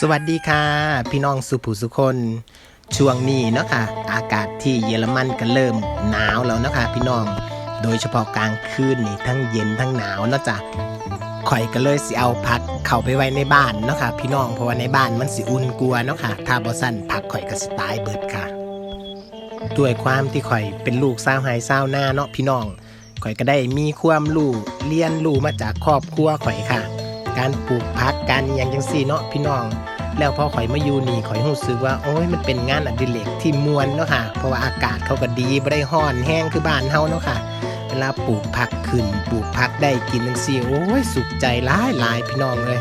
สวัสดีค่ะ พี่น้องสุภูสุคน ช่วงนี้เนาะค่ะ อากาศที่เยอรมันก็เริ่มหนาวแล้วเนาะค่ะพี่น้อง โดยเฉพาะกลางคืนนี่ทั้งเย็นทั้งหนาวเนาะจ้ะข่อยก็เลยสิเอาผักเข้าไปไว้ในบ้านเนาะค่ะพี่น้องเพราะว่าในบ้านมันสิอุ่นกลัวาเนาะค่ะถ้าบ่สั้นผักข่อยก็สิตายเบิดค่ะด้วยความที่ข่อยเป็นลูกสาวไฮสาวหน้าเนาะพี่น้องข่อยก็ได้มีความรู้เรียนรู้มาจากครอบครัวข่อยค่ะ การปลูกผักการอหย่างจังซี่เนาะพี่น้อง แล้วพอข่อยมาอยู่นี่ข่อยรู้สึกว่าโอ้ยมันเป็นงานอดิเรกที่มวนเนาะค่ะ เพราะว่าอากาศเขาก็ดีบ่ได้ร้อนแห้งคือบ้านเฮาเนาะค่ะ เวลาปลูกผักขึ้น ปลูกผักได้กินจังซี่โอ้ยสุขใจหลายหลายพี่น้องเลย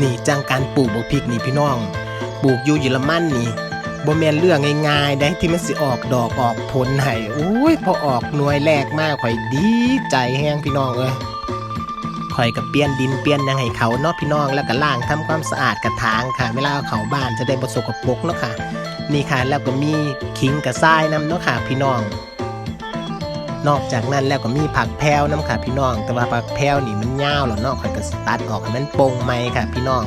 นี่จังการปลูกบักพริกนี่พี่น้อง ปลูกอยู่เยอรมันนี่บ่แม่นเรื่องง่ายๆได้ที่มันสิออกดอกออกผลให้โอ้ยพอออกหน่วยแรกมากข่อยดีใจแห้งพี่น้องเอ้ย ข่อยกับเปลี่ยนดินเปลี่ยนยังให้เขาเนาะพี่น้องแล้วก็ล้างทำความสะอาดกระถางค่ะ เวลาเอาเขาบ้านจะได้บ่สกปรกเนาะค่ะ นี่ค่ะแล้วก็มีขิงกับทรายนํเนาะค่ะพี่น้อง นอกจากนั้นแล้วก็มีผักแพรวน้ำค่ะพี่น้อง แต่ว่าผักแพรวนี่มันยาวแล้วเนาะข่อยก็สตัดออกให้มันโปร่งไหมค่ะ พี่น้อง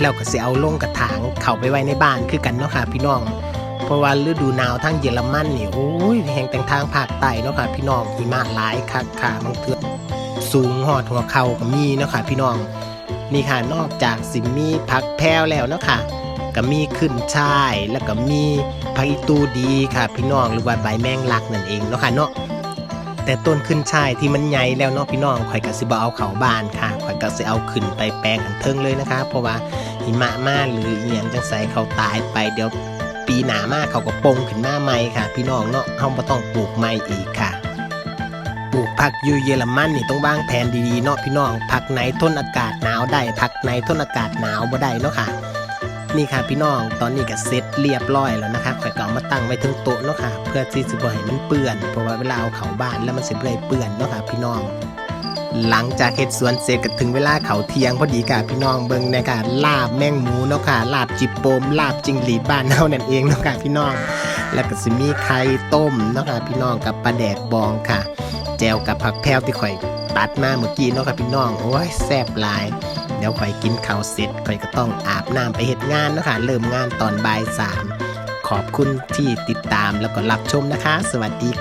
แล้วก็สิเอาลงกระถางเขาไปไว้ในบ้านคือกันเนาะค่ะ พี่น้องเพราะว่าฤดูหนาวทั้งเยอรมันนี่โอ้ยแห่งแต่งทางภาคใต้เนาะค่ะ พี่น้องหิมะหลายคักค่ะบางเทือ สูงหอดหัวเข่าก็มีเนาะค่ะพี่น้องนี่ค่ะนอกจากสิมีผักแพรวแล้วเนาะค่ะก็มีขึ้นช่ายแล้วก็มีผักอีตูดีค่ะ พี่น้องหรือว่าใบแมงลักนั่นเองเนาะค่ะเนาะแต่ต้นขึ้นช่ายที่มันใหญ่แล้วเนาะพี่น้องข่อยก็สิบ่เอาเข้าบ้านค่ะข่อยก็สิเอาขึ้นไปแปลงอันเทิงเลยนะคะ เพราะว่าหิมะมาหรือเอียงจังไสเขาตายไปเดี๋ยวปีหนามากเขาก็ปงขึ้นมาใหม่ค่ะ พี่น้องเนาะเฮาบ่ต้องปลูกใหม่อีกค่ะ ปลูกผักอยู่เยอรมันนี่ต้องวางแผนดีๆเนาะพี่น้องผักไหนทนอากาศหนาวได้ผักไหนทนอากาศหนาวบ่ได้เนาะค่ะ นี่ค่ะพี่น้องตอนนี้ก็เสร็จเรียบร้อยแล้วนะคะข่อยก็เอามาตั้งไว้ถึงโต๊ะเนาะค่ะ เพื่อที่จะบ่ให้มันเปื้อนเพราะว่าเวลาเอาเข้าบ้านแล้วมันสิบ่ได้เปื้อนเนาะค่ะพี่น้องหลังจากเฮ็ดสวนเสร็จก็ถึงเวลาเขาเทียงพอดีค่ะพี่น้องเบิ่งในการลาบแมงหมูเนาะค่ะลาบจิบโปมลาบจิงหรีดบ้านเฮานั่นเองเนาะค่ะพี่น้อง แล้วก็สิมีไข่ต้มเนาะค่ะพี่น้องกับปลาแดกบองค่ะ แจวกับผักแพรวที่ข่อยตัดมาเมื่อกี้เนาะครับพี่น้องโอ้ยแซ่บหลาย เดี๋ยวข่อยกินข้าวเสร็จข่อยก็ต้องอาบน้ำไปเฮ็ดงานเนาะคะเริ่มงานตอนบ่ายสามขอบคุณที่ติดตามแล้วก็รับชมนะคะ สวัสดีค่ะ